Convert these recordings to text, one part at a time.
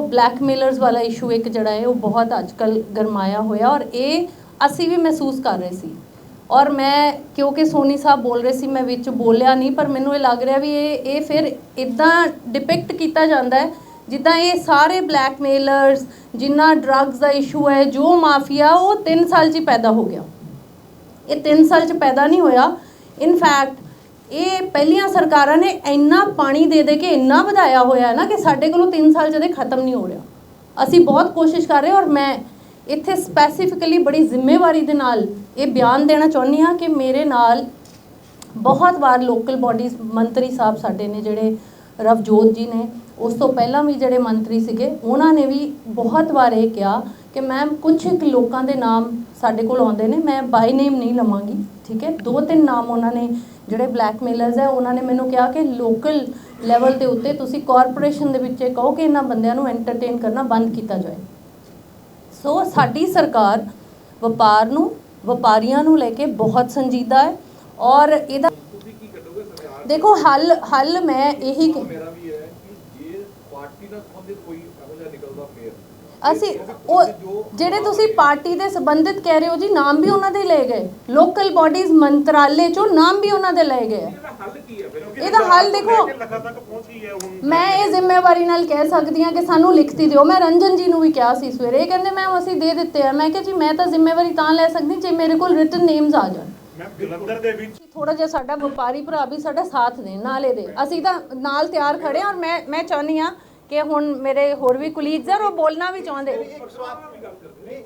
ਬਲੈਕਮੇਲਰਸ ਵਾਲਾ ਇਸ਼ੂ ਇੱਕ ਜਿਹੜਾ ਹੈ, ਉਹ ਬਹੁਤ ਅੱਜਕੱਲ ਗਰਮਾਇਆ ਹੋਇਆ ਔਰ ਇਹ ਅਸੀਂ ਵੀ ਮਹਿਸੂਸ ਕਰ ਰਹੇ ਸੀ। ਔਰ ਮੈਂ, ਕਿਉਂਕਿ ਸੋਨੀ ਸਾਹਿਬ ਬੋਲ ਰਹੇ ਸੀ, ਮੈਂ ਵਿੱਚ ਬੋਲਿਆ ਨਹੀਂ, ਪਰ ਮੈਨੂੰ ਇਹ ਲੱਗ ਰਿਹਾ ਵੀ ਇਹ ਇਹ ਫਿਰ ਇਦਾਂ ਡਿਪਿਕਟ ਕੀਤਾ ਜਾਂਦਾ ਹੈ, ਜਿੱਦਾਂ ਇਹ ਸਾਰੇ ਬਲੈਕਮੇਲਰਸ ਜਿੰਨਾ ਡਰੱਗਸ ਦਾ ਇਸ਼ੂ ਹੈ, ਜੋ ਮਾਫੀਆ, ਉਹ 3 ਸਾਲ 'ਚ ਹੀ ਪੈਦਾ ਹੋ ਗਿਆ। ਇਹ 3 ਸਾਲ 'ਚ ਪੈਦਾ ਨਹੀਂ ਹੋਇਆ। ਇਨਫੈਕਟ ਇਹ ਪਹਿਲੀਆਂ ਸਰਕਾਰਾਂ ਨੇ ਇੰਨਾ ਪਾਣੀ ਦੇ ਦੇ ਕੇ ਇੰਨਾ ਵਧਾਇਆ ਹੋਇਆ ਹੈ ਨਾ ਕਿ ਸਾਡੇ ਕੋਲੋਂ 3 ਸਾਲ 'ਚ ਖਤਮ ਨਹੀਂ ਹੋ ਰਿਹਾ। ਅਸੀਂ ਬਹੁਤ ਕੋਸ਼ਿਸ਼ ਕਰ ਰਹੇ ਔਰ ਮੈਂ ਇੱਥੇ ਸਪੈਸੀਫਿਕਲੀ ਬੜੀ ਜ਼ਿੰਮੇਵਾਰੀ ਦੇ ਨਾਲ ਇਹ ਬਿਆਨ ਦੇਣਾ ਚਾਹੁੰਦੀ ਹਾਂ ਕਿ ਮੇਰੇ ਨਾਲ ਬਹੁਤ ਵਾਰ ਲੋਕਲ ਬਾਡੀਜ਼ ਮੰਤਰੀ ਸਾਹਿਬ ਸਾਡੇ ਨੇ ਜਿਹੜੇ ਰਵਜੋਤ ਜੀ ਨੇ ਉਸ ਤੋਂ ਪਹਿਲਾਂ ਵੀ ਜਿਹੜੇ ਮੰਤਰੀ ਸੀਗੇ ਉਹਨਾਂ ਨੇ ਵੀ ਬਹੁਤ ਵਾਰ ਇਹ ਕਿਹਾ ਕਿ ਮੈਮ ਕੁਝ ਇੱਕ ਲੋਕਾਂ ਦੇ ਨਾਮ ਸਾਡੇ ਕੋਲ ਆਉਂਦੇ ਨੇ ਮੈਂ ਬਾਈ ਨੇਮ ਨਹੀਂ ਲਵਾਂਗੀ ਠੀਕ ਹੈ? ਦੋ ਤਿੰਨ ਨਾਮ ਉਹਨਾਂ ਨੇ ਜਿਹੜੇ ਬਲੈਕਮੇਲਰਸ ਹੈ ਉਹਨਾਂ ਨੇ ਮੈਨੂੰ ਕਿਹਾ ਕਿ ਲੋਕਲ ਲੈਵਲ ਦੇ ਉੱਤੇ ਤੁਸੀਂ ਕਾਰਪੋਰੇਸ਼ਨ ਦੇ ਵਿੱਚ ਇਹ ਕਹੋ ਕਿ ਇਹਨਾਂ ਬੰਦਿਆਂ ਨੂੰ ਐਂਟਰਟੇਨ ਕਰਨਾ ਬੰਦ ਕੀਤਾ ਜਾਏ। ਸੋ ਸਾਡੀ ਸਰਕਾਰ ਵਪਾਰ ਨੂੰ ਵਪਾਰੀਆਂ ਨੂੰ ਲੈ ਕੇ ਬਹੁਤ ਸੰਜੀਦਾ ਹੈ ਔਰ ਇਹਦਾ ਦੇਖੋ ਹੱਲ ਹੱਲ ਮੈਂ ਇਹੀ ਪਾਰਟੀ ਨਾਲ ਸੰਬੰਧਿਤ ਕੋਈ ਇਹੋ ਜਿਹਾ ਨਿਕਲਦਾ ਫੇਰ ਅਸੀਂ ਉਹ ਜਿਹੜੇ ਤੁਸੀਂ ਪਾਰਟੀ ਦੇ ਸੰਬੰਧਿਤ ਕਹਿ ਰਹੇ ਹੋ ਜੀ ਨਾਮ ਵੀ ਉਹਨਾਂ ਦੇ ਲਏ ਗਏ। ਲੋਕਲ ਬਾਡੀਜ਼ ਮੰਤਰਾਲੇ ਚੋਂ ਨਾਮ ਵੀ ਉਹਨਾਂ ਦੇ ਲਏ ਗਏ। ਇਹਦਾ ਹੱਲ ਦੇਖੋ ਮੈਂ ਇਹ ਜ਼ਿੰਮੇਵਾਰੀ ਨਾਲ ਕਹਿ ਸਕਦੀ ਹਾਂ ਕਿ ਸਾਨੂੰ ਲਿਖਤੀ ਦਿਓ। ਮੈਂ ਰੰਜਨ ਜੀ ਨੂੰ ਵੀ ਕਿਹਾ ਸੀ ਸਵੇਰੇ। ਇਹ ਕਹਿੰਦੇ ਮੈਮ ਅਸੀਂ ਦੇ ਦਿੱਤੇ ਆ। ਮੈਂ ਕਿਹਾ ਜੀ ਮੈਂ ਤਾਂ ਜ਼ਿੰਮੇਵਾਰੀ ਤਾਂ ਲੈ ਸਕਦੀ ਜੇ ਮੇਰੇ ਕੋਲ ਰਿਟਨ ਨੇਮਸ ਆ ਜਾਣ। ਮੈਂ ਜਲੰਧਰ ਦੇ ਵਿੱਚ ਥੋੜਾ ਜਿਹਾ ਸਾਡਾ ਵਪਾਰੀ ਭਰਾ ਵੀ ਸਾਡਾ ਸਾਥ ਦੇਣ ਨਾਲੇ ਦੇ। ਅਸੀਂ ਤਾਂ ਨਾਲ ਤਿਆਰ ਖੜੇ ਔਰ ਮੈਂ ਮੈਂ ਚਾਹੁੰਦੀ ਹਾਂ ਕਿ ਹੁਣ ਮੇਰੇ ਹੋਰ ਵੀ ਕੁਲੀਗਸ ਆ ਉਹ ਬੋਲਣਾ ਵੀ ਚਾਹੁੰਦੇ।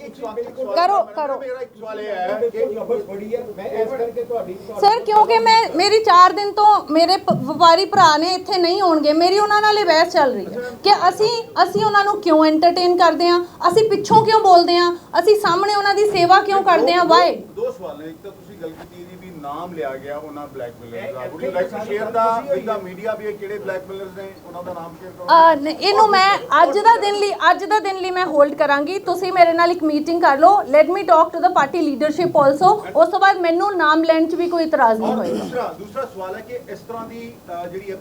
ਕਰੋ, ਕਰੋ। ਮੇਰਾ ਇੱਕ ਸਵਾਲ ਇਹ ਹੈ ਕਿ ਖਬਰ ਬੜੀ ਹੈ ਮੈਂ ਇਸ ਕਰਕੇ ਤੁਹਾਡੀ ਸਰ ਕਿਉਂਕਿ ਮੈਂ ਮੇਰੀ 4 ਦਿਨ ਤੋਂ ਮੇਰੇ ਪ- ਵਪਾਰੀ ਭਰਾ ਨੇ ਇੱਥੇ ਨਹੀਂ ਹੋਣਗੇ ਮੇਰੀ ਉਹਨਾਂ ਨਾਲ ਇਹ ਬਹਿਸ ਚੱਲ ਰਹੀ ਹੈ ਕਿ ਅਸੀਂ ਅਸੀਂ ਉਹਨਾਂ ਨੂੰ ਕਿਉਂ ਐਂਟਰਟੇਨ ਕਰਦੇ ਹਾਂ? ਅਸੀਂ ਪਿੱਛੋਂ ਕਿਉਂ ਬੋਲਦੇ ਹਾਂ? ਅਸੀਂ ਸਾਹਮਣੇ ਉਹਨਾਂ ਦੀ ਸੇਵਾ ਕਿਉਂ ਕਰਦੇ ਹਾਂ? ਵਾਈ ਦੋ- ਸਵਾਲ ਨੇ। ਇੱਕ ਤਾਂ ਤੁਸੀਂ ਗੱਲ ਕੀਤੀ ਜੀ ਵੀ ਨਾਮ ਲਿਆ ਗਿਆ ਉਹਨਾਂ ਬਲੈਕਮੇਲਰਸ ਦਾ। you like to share the with the media ਵੀ ਇਹ ਕਿਹੜੇ ਬਲੈਕਮੇਲਰਸ ਨੇ? ਉਹਨਾਂ ਦਾ ਨਾਮ ਸ਼ੇਅਰ ਕਰੋ। ਅਹ ਨ- ਇਹਨੂੰ ਮੈਂ ਅੱਜ ਦਾ ਦਿਨ ਲਈ ਅੱਜ ਦਾ ਦਿਨ ਲਈ ਮੈਂ ਹੋਲਡ ਕਰਾਂਗੀ। ਤੁਸੀਂ ਮੇਰੇ ਨਾਲ ਇੱਕ ਮੀਟਿੰਗ ਕਰ ਲਓ। Let me talk to the party leadership also ਉਸ ਤੋਂ ਬਾਅਦ ਮੈਨੂੰ ਨਾਮ ਲੈਣ 'ਚ ਵੀ ਕੋਈ ਇਤਰਾਜ਼ ਨਹੀਂ ਹੋਏਗਾ। ਦੂਸਰਾ ਦੂਸਰਾ ਸਵਾਲ ਹੈ ਕਿ ਇਸ ਤਰ੍ਹਾਂ ਦੀ ਜਿਹੜੀ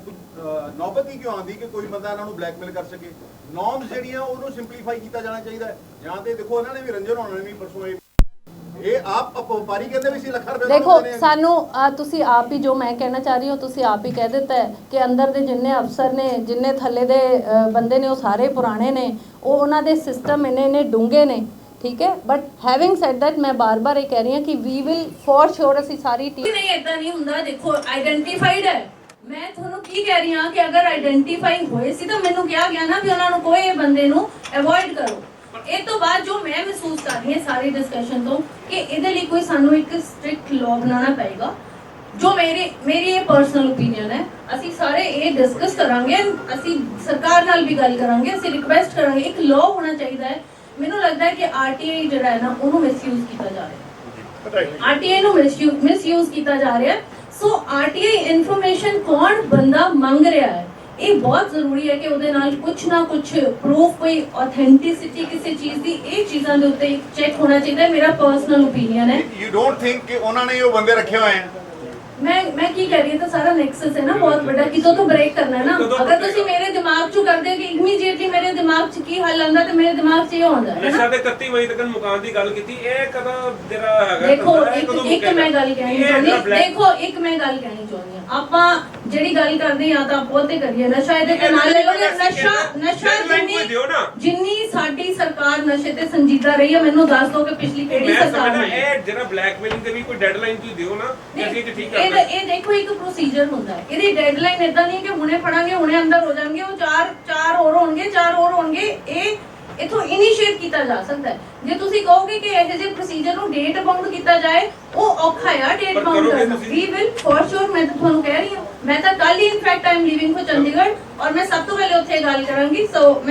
ਨੌਬਤ ਹੀ ਕਿਉਂ ਆਉਂਦੀ ਕਿ ਕੋਈ ਬੰਦਾ ਇਹਨਾਂ ਨੂੰ ਬਲੈਕਮੇਲ ਕਰ ਸਕੇ? ਨੋਰਮਸ ਜਿਹੜੀਆਂ ਉਹਨੂੰ ਸਿੰਪਲੀਫਾਈ ਕੀਤਾ ਜਾਣਾ ਚਾਹੀਦਾ ਹੈ। ਜਾਂ ਤੇ ਦੇਖੋ ਉਹਨਾਂ ਨੇ ਵੀ ਰੰਜਨ ਹੋਣਾ ਨੇ ਵੀ ਪਰਸੋਂ ਇਹ ਆਪ ਆਪ ਵਪਾਰੀ ਕਹਿੰਦੇ ਵੀ ਸੀ ਲੱਖਾਂ ਰੁਪਏ ਦੇਖੋ। ਸਾਨੂੰ ਤੁਸੀਂ ਆਪ ਹੀ ਜੋ ਮੈਂ ਕਹਿਣਾ ਚਾਹ ਰਹੀ ਹਾਂ ਤੁਸੀਂ ਆਪ ਹੀ ਕਹਿ ਦਿੱਤਾ ਕਿ ਅੰਦਰ ਦੇ ਜਿੰਨੇ ਅਫਸਰ ਨੇ ਜਿੰਨੇ ਥੱਲੇ ਦੇ ਬੰਦੇ ਨੇ ਉਹ ਸਾਰੇ ਪੁਰਾਣੇ ਨੇ। ਉਹ ਉਹਨਾਂ ਦੇ ਸਿਸਟਮ ਇੰਨੇ ਇੰਨੇ ਡੂੰਘੇ ਨੇ। ਠੀਕ ਹੈ? ਬਟ ਹੈਵਿੰਗ ਸੈਡ ਦੈਟ ਮੈਂ ਬਾਰ-ਬਾਰ ਇਹ ਕਹਿ ਰਹੀ ਹਾਂ ਕਿ ਵੀ ਵਿਲ ਫॉर ਸ਼ੋਰ ਅਸੀਂ ਸਾਰੀ ਟੀਮ ਨਹੀਂ ਇਦਾਂ ਨਹੀਂ ਹੁੰਦਾ। ਦੇਖੋ ਆਇਡੈਂਟੀਫਾਈਡ ਹੈ। ਮੈਂ ਤੁਹਾਨੂੰ ਕੀ ਕਹਿ ਰਹੀ ਹਾਂ ਕਿ ਅਗਰ ਆਇਡੈਂਟੀਫਾਈ ਹੋਏ ਸੀ ਤਾਂ ਮੈਨੂੰ ਕਿਹਾ ਗਿਆ ਨਾ ਵੀ ਉਹਨਾਂ ਨੂੰ ਕੋਈ ਬੰਦੇ ਨੂੰ ਅਵੋਇਡ ਕਰੋ। ਇਹ ਤੋਂ ਬਾਅਦ ਜੋ ਮੈਂ ਮਹਿਸੂਸ ਕਰ ਰਹੀ ਹਾਂ ਸਾਰੀ ਡਿਸਕਸ਼ਨ ਤੋਂ, ਕਿ ਇਹਦੇ ਲਈ ਕੋਈ ਸਾਨੂੰ ਇੱਕ ਸਟ੍ਰਿਕਟ ਲਾਅ ਬਣਾਉਣਾ ਪਏਗਾ। ਜੋ ਮੇਰੀ ਮੇਰੀ ਇਹ ਪਰਸਨਲ ਓਪੀਨੀਅਨ ਹੈ। ਅਸੀਂ ਸਾਰੇ ਇਹ ਡਿਸਕਸ ਕਰਾਂਗੇ। ਅਸੀਂ ਸਰਕਾਰ ਨਾਲ ਵੀ ਗੱਲ ਕਰਾਂਗੇ। ਅਸੀਂ ਰਿਕੁਐਸਟ ਕਰਾਂਗੇ। ਇੱਕ ਲਾਅ ਹੋਣਾ ਚਾਹੀਦਾ ਹੈ ਮੈਨੂੰ ਲੱਗਦਾ ਹੈ ਕਿ ਆਰਟੀਆਈ ਜਿਹੜਾ ਹੈ ਨਾ ਉਹਨੂੰ ਮਿਸਯੂਜ਼ ਕੀਤਾ ਜਾ ਰਿਹਾ ਹੈ। ਆਰਟੀਆਈ ਨੂੰ ਮਿਸਯੂਜ਼ ਕੀਤਾ ਜਾ ਰਿਹਾ ਹੈ। ਸੋ ਆਰਟੀਆਈ ਇਨਫੋਰਮੇਸ਼ਨ ਕੌਣ ਬੰਦਾ ਮੰਗ ਰਿਹਾ ਹੈ? ਇਹ ਬਹੁਤ ਜ਼ਰੂਰੀ ਹੈ ਕਿ ਉਹਦੇ ਨਾਲ ਕੁਝ ਨਾ ਕੁਝ ਪ੍ਰੂਫ ਕੋਈ ਆਥੈਂਟਿਸਿਟੀ ਕਿਸੇ ਚੀਜ਼ ਦੀ ਇਹ ਚੀਜ਼ਾਂ ਦੇ ਉੱਤੇ ਚੈੱਕ ਹੋਣਾ ਚਾਹੀਦਾ ਹੈ। ਮੇਰਾ ਪਰਸਨਲ ਓਪੀਨੀਅਨ ਹੈ। ਯੂ ਡੋਨਟ ਥਿੰਕ ਕਿ ਉਹਨਾਂ ਨੇ ਉਹ ਬੰਦੇ ਰੱਖੇ ਹੋਏ ਆ? ਮੈਂ ਮੈਂ ਕੀ ਕਹਿ ਰਹੀ ਹਾਂ ਤਾਂ ਸਾਰਾ ਨੈਕਸਸ ਹੈ ਨਾ ਬਹੁਤ ਵੱਡਾ ਕਿਤੋਂ ਤੋਂ ਬ੍ਰੇਕ ਕਰਨਾ ਹੈ ਨਾ? ਅਗਰ ਤੁਸੀਂ ਮੇਰੇ ਦਿਮਾਗ 'ਚੋਂ ਕਰਦੇ ਕਿ ਇਮੀਡੀਏਟਲੀ ਮੇਰੇ ਦਿਮਾਗ 'ਚ ਕੀ ਹੱਲ ਆਉਂਦਾ ਤੇ ਮੇਰੇ ਦਿਮਾਗ 'ਚ ਇਹ ਆਉਂਦਾ ਹੈ ਨਾ? ਨਸ਼ਾ ਦੇ 31 ਵਜੇ ਤੱਕ ਮੁਕਾਮ ਦੀ ਗੱਲ ਕੀਤੀ ਇਹ ਕਦੋਂ ਜਿਹੜਾ ਹੈਗਾ? ਦੇਖੋ ਇੱਕ? ਮੈਂ ਗੱਲ ਕਹਿਣੀ ਚਾਹੁੰਦੀ ਦੇਖੋ ਇੱਕ ਮੈਂ ਗੱਲ ਕਹਿਣੀ ਚਾਹੁੰਦੀ ਆਪਾਂ ਜਿਹੜੀ ਗੱਲ ਕਰਦੇ ਹਾਂ ਤਾਂ ਆਪਾਂ ਉਹ ਤੇ ਕਰੀਏ ਨਸ਼ਾ ਇਹਦੇ ਤੇ ਨਾਲ ਲੈ ਲਓਗੇ ਨਸ਼ਾ ਨਸ਼ਾ ਜਿੰਨੀ। ਜਿੰਨੀ ਸਾਡੀ ਸਰਕਾਰ ਨਸ਼ੇ ਤੇ ਸੰਜੀਦਾ ਰਹੀ ਹੈ ਮੈਨੂੰ ਦੱਸ ਦਿਓ ਕਿ ਪਿਛਲੀ ਕਿਹੜੀ ਸਰਕਾਰ ਨੇ ਇਹ ਜਿਹੜਾ ਬਲੈਕਮੇਲਿੰਗ ਤੇ ਵੀ ਕੋਈ ਡੈਡਲਾਈਨ ਤੁਸੀਂ ਦਿਓ ਨਾ ਅਸੀਂ ਇਹ ਠੀਕ ਇਹ ਕਰਨਾ ਇਹ ਦੇਖੋ ਇੱਕ ਪ੍ਰੋਸੀਜਰ ਹੁੰਦਾ ਹੈ। ਇਹਦੀ ਡੈਡਲਾਈਨ ਇਦਾਂ ਨਹੀਂ ਕਿ ਹੁਣੇ ਫੜਾਂਗੇ ਹੁਣੇ ਅੰਦਰ ਹੋ ਜਾਣਗੇ ਉਹ ਚਾਰ ਚਾਰ ਹੋਰ ਹੋਣਗੇ ਚਾਰ ਹੋਰ ਹੋਣਗੇ। ਇਹ ਇਥੋਂ ਇਨੀਸ਼ੀਏਟ ਕੀਤਾ ਜਾ ਸਕਦਾ ਹੈ। ਜੇ ਤੁਸੀਂ ਕਹੋਗੇ ਕਿ ਇਹੋ ਜਿਹੇ ਪ੍ਰੋਸੀਜਰ ਨੂੰ ਡੇਟ ਬਾਉਂਡ ਕੀਤਾ ਜਾਏ ਉਹ ਔਖਾ ਹੈ ਡੇਟ ਬਾਉਂਡ ਕਰਨਾ? ਵੀ ਵਿਲ ਫॉर ਸ਼ੋਰ ਮੈਂ ਤਾਂ ਤੁਹਾਨੂੰ ਕਹਿ ਰਹੀ ਹਾਂ। ਮੈਂ ਤਾਂ ਕੱਲ ਹੀ in fact I am leaving for Chandigarh ਔਰ ਮੈਂ ਸਭ ਤੋਂ ਪਹਿਲੇ ਉੱਥੇ ਗੱਲ ਕਰਾਂਗੀ। ਸੋ ਮੈਂ